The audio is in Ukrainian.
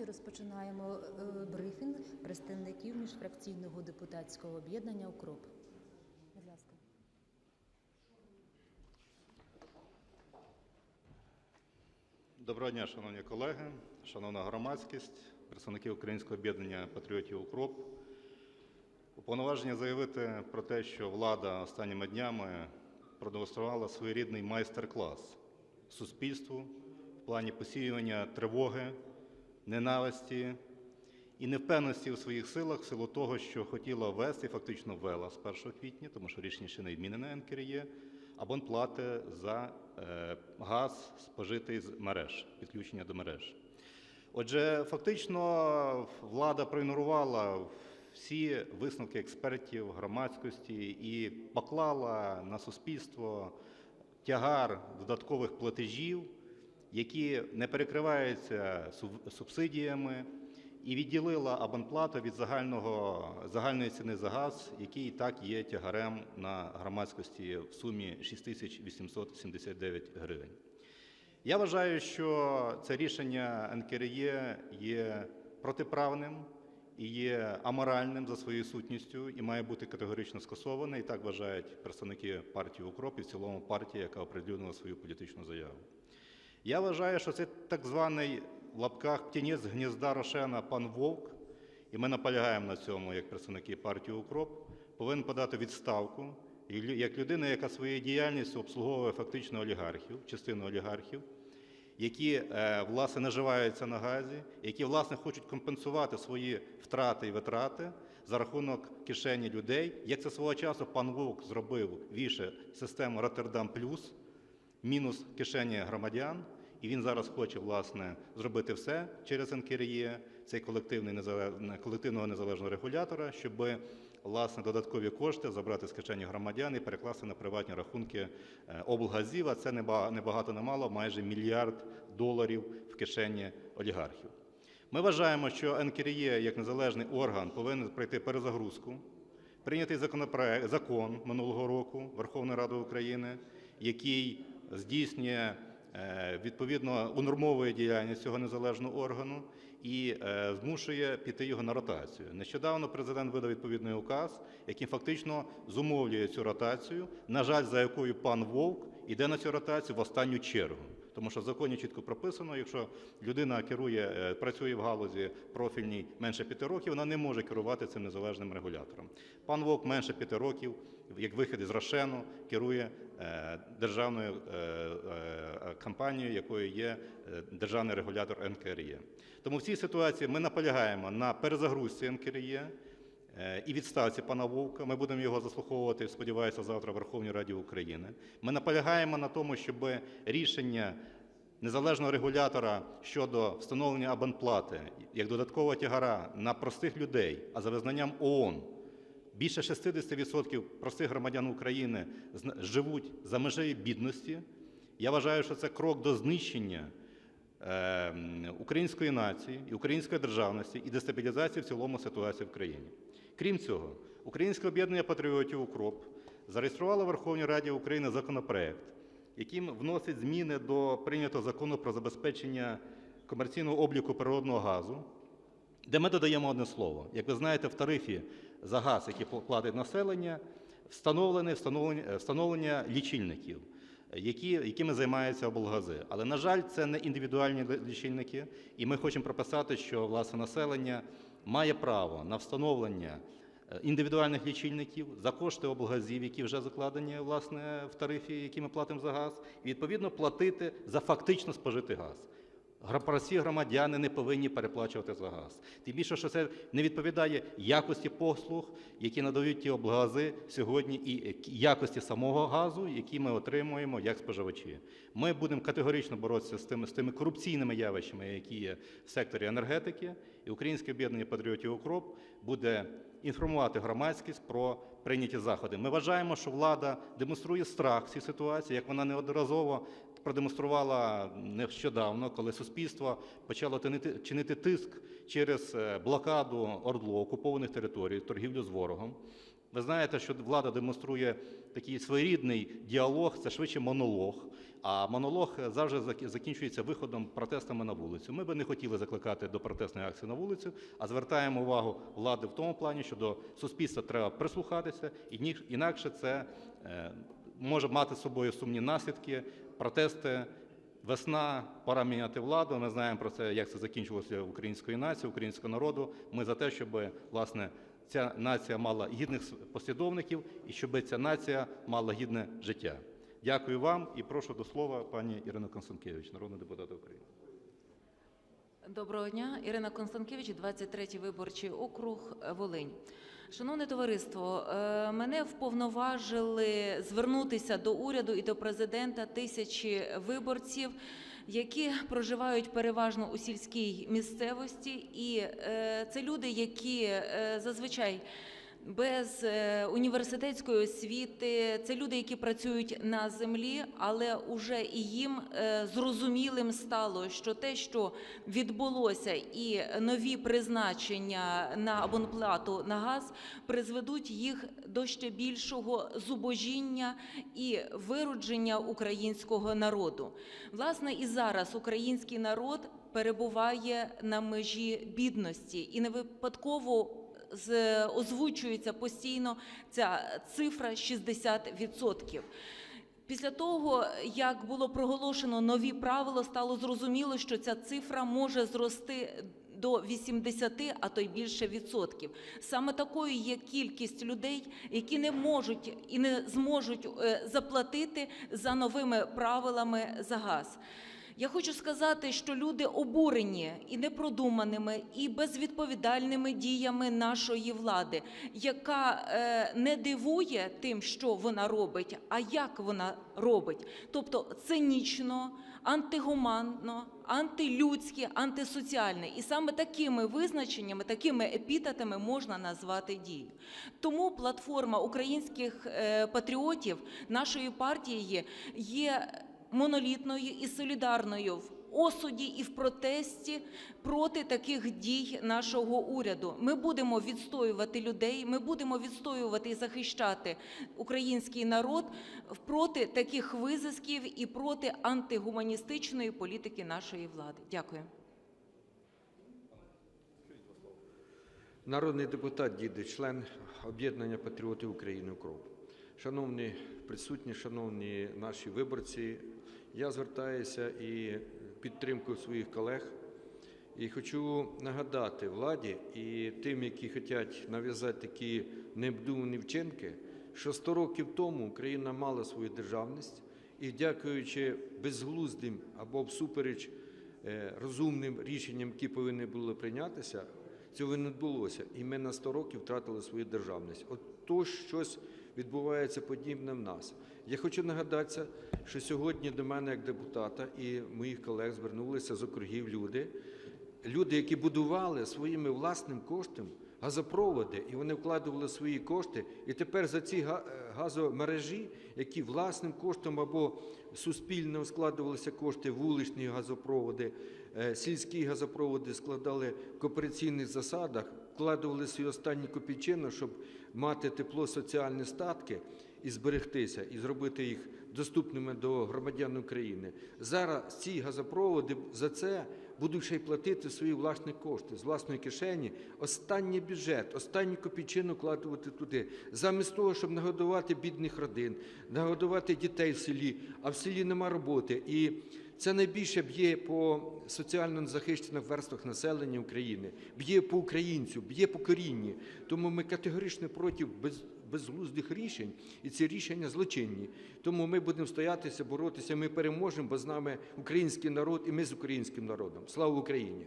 Розпочинаємо е, брифінг представників міжфракційного депутатського об'єднання «Укроп». Будь ласка. Доброго дня, шановні колеги, шановна громадськість, представники Українського об'єднання патріотів УКРОП. Уповноваження заявити про те, що влада останніми днями продемонструвала своєрідний майстер-клас суспільству в плані посіювання тривоги, ненависті і невпевненості у своїх силах в силу того, що хотіла ввести, фактично ввела з 1 квітня, тому що рішення ще не відмінене НКРЄ, абонплати за е, газ, спожитий з мереж, підключення до мереж. Отже, фактично влада проігнорувала всі висновки експертів, громадськості і поклала на суспільство тягар додаткових платежів, які не перекриваються субсидіями, і відділила абонплату від загального, загальної ціни за газ, який і так є тягарем на громадськості в сумі 6879 гривень. Я вважаю, що це рішення НКРЄ є протиправним і є аморальним за своєю сутністю і має бути категорично скасоване. І так вважають представники партії «Укроп» і в цілому партія, яка оприлюднила свою політичну заяву. Я вважаю, що це так званий в лапках птінець гнізда Рошена пан Вовк, і ми наполягаємо на цьому, як представники партії «Укроп», повинен подати відставку як людина, яка своєю діяльністю обслуговує фактично олігархів, частину олігархів, які е, власне наживаються на газі, які власне хочуть компенсувати свої втрати і витрати за рахунок кишені людей, як це свого часу пан Вовк зробив віше систему Роттердам Плюс, мінус кишені громадян, і він зараз хоче власне зробити все через НКРЄ, цей колективний незалежний колективного незалежного регулятора, щоб власне додаткові кошти забрати з кишені громадян і перекласти на приватні рахунки е, облгазів. А це не багато, не мало, майже мільярд доларів в кишені олігархів. Ми вважаємо, що НКРЄ як незалежний орган повинен пройти перезагрузку. Прийнятий законопроект, закон минулого року Верховної Ради України, який здійснює е, відповідно унормовує діяльність цього незалежного органу і е, змушує піти його на ротацію. Нещодавно президент видав відповідний указ, яким фактично зумовлює цю ротацію, на жаль, за якою пан Вовк іде на цю ротацію в останню чергу. Тому що в законі чітко прописано, якщо людина керує, е, працює в галузі профільній менше п'яти років, вона не може керувати цим незалежним регулятором. Пан Вовк менше п'яти років, як вихід із Рошену, керує е, державною е, е, компанією, якою є державний регулятор НКРЄ. Тому в цій ситуації ми наполягаємо на перезагрузці НКРЄ, і відставці пана Вовка. Ми будемо його заслуховувати, сподіваюся, завтра в Верховній Раді України. Ми наполягаємо на тому, щоб рішення незалежного регулятора щодо встановлення абонплати як додаткового тягара на простих людей, а за визнанням ООН більше 60% простих громадян України живуть за межею бідності. Я вважаю, що це крок до знищення е, української нації і української державності і дестабілізації в цілому ситуації в країні. Крім цього, Українське об'єднання патріотів «Укроп» зареєструвало в Верховній Раді України законопроект, яким вносить зміни до прийнятого закону про забезпечення комерційного обліку природного газу, де ми додаємо одне слово. Як ви знаєте, в тарифі за газ, який платить населення, встановлене встановлення, е, встановлення лічильників, які, якими займаються облгази. Але, на жаль, це не індивідуальні лічильники, і ми хочемо прописати, що власне населення має право на встановлення е, індивідуальних лічильників за кошти облгазів, які вже закладені власне в тарифі, який ми платимо за газ, і відповідно платити за фактично спожитий газ. Прості громадяни не повинні переплачувати за газ. Тим більше, що це не відповідає якості послуг, які надають ті облгази сьогодні, і якості самого газу, який ми отримуємо як споживачі. Ми будемо категорично боротися з тими, з тими корупційними явищами, які є в секторі енергетики, і Українське об'єднання патріотів «Укроп» буде інформувати громадськість про прийняті заходи. Ми вважаємо, що влада демонструє страх в цій ситуації, як вона неодноразово продемонструвала нещодавно, коли суспільство почало чинити, тиск через е, блокаду ОРДЛО, окупованих територій, торгівлю з ворогом. Ви знаєте, що влада демонструє такий своєрідний діалог, це швидше монолог. А монолог завжди зак- закінчується виходом протестами на вулицю. Ми би не хотіли закликати до протестної акції на вулицю, а звертаємо увагу влади в тому плані, що до суспільства треба прислухатися, і інакше це е, може мати з собою сумні наслідки, протести. Весна, пора міняти владу. Ми знаємо про це, як це закінчилося української нації, українського народу. Ми за те, щоб власне ця нація мала гідних послідовників і щоб ця нація мала гідне життя. Дякую вам і прошу до слова пані Ірину Констанкевич, народний депутат України. Доброго дня, Ірина Констанкевич, 23-й виборчий округ Волинь. Шановне товариство, е, мене вповноважили звернутися до уряду і до президента тисячі виборців, які проживають переважно у сільській місцевості, і е, це люди, які е, зазвичай без е, університетської освіти. Це люди, які працюють на землі, але уже і їм е, зрозумілим стало, що те, що відбулося, і нові призначення на абонплату на газ призведуть їх до ще більшого зубожіння і виродження українського народу. Власне, і зараз український народ перебуває на межі бідності, і не випадково озвучується постійно ця цифра 60%. Після того, як було проголошено нові правила, стало зрозуміло, що ця цифра може зрости до 80, а то й більше відсотків. Саме такою є кількість людей, які не можуть і не зможуть е, заплатити за новими правилами за газ. Я хочу сказати, що люди обурені і непродуманими, і безвідповідальними діями нашої влади, яка е, не дивує тим, що вона робить, а як вона робить. Тобто цинічно, антигуманно, антилюдське, антисоціальне. І саме такими визначеннями, такими епітетами можна назвати дію. Тому платформа українських е, патріотів нашої партії є монолітною і солідарною в осуді і в протесті проти таких дій нашого уряду. Ми будемо відстоювати людей, ми будемо відстоювати і захищати український народ проти таких визисків і проти антигуманістичної політики нашої влади. Дякую. Народний депутат Діди, член об'єднання патріотів України «Укроп». Шановні присутні, шановні наші виборці, я звертаюся і підтримкою своїх колег. І хочу нагадати владі і тим, які хочуть нав'язати такі необдумані вчинки, що 100 років тому Україна мала свою державність, і дякуючи безглуздим або всупереч е, розумним рішенням, які повинні були прийнятися, цього не відбулося. І ми на 100 років втратили свою державність. От то щось відбувається подібне в нас. Я хочу нагадатися, що сьогодні до мене, як депутата, і моїх колег звернулися з округів люди, люди, які будували своїми власним коштом газопроводи, і вони вкладували свої кошти, і тепер за ці газомережі, які власним коштом або суспільно складувалися кошти, вуличні газопроводи, е, сільські газопроводи складали в коопераційних засадах, вкладували свої останні копійчину, щоб мати тепло, соціальні статки і зберегтися, і зробити їх доступними до громадян України. Зараз ці газопроводи за це будуть ще й платити свої власні кошти з власної кишені. Останній бюджет, останню копійчину вкладувати туди, замість того, щоб нагодувати бідних родин, нагодувати дітей в селі, а в селі нема роботи. І це найбільше б'є по соціально захищених верствах населення України, б'є по українцю, б'є по корінні. Тому ми категорично проти без, безглуздих рішень, і ці рішення злочинні. Тому ми будемо стоятися, боротися. Ми переможемо, бо з нами український народ, і ми з українським народом. Слава Україні!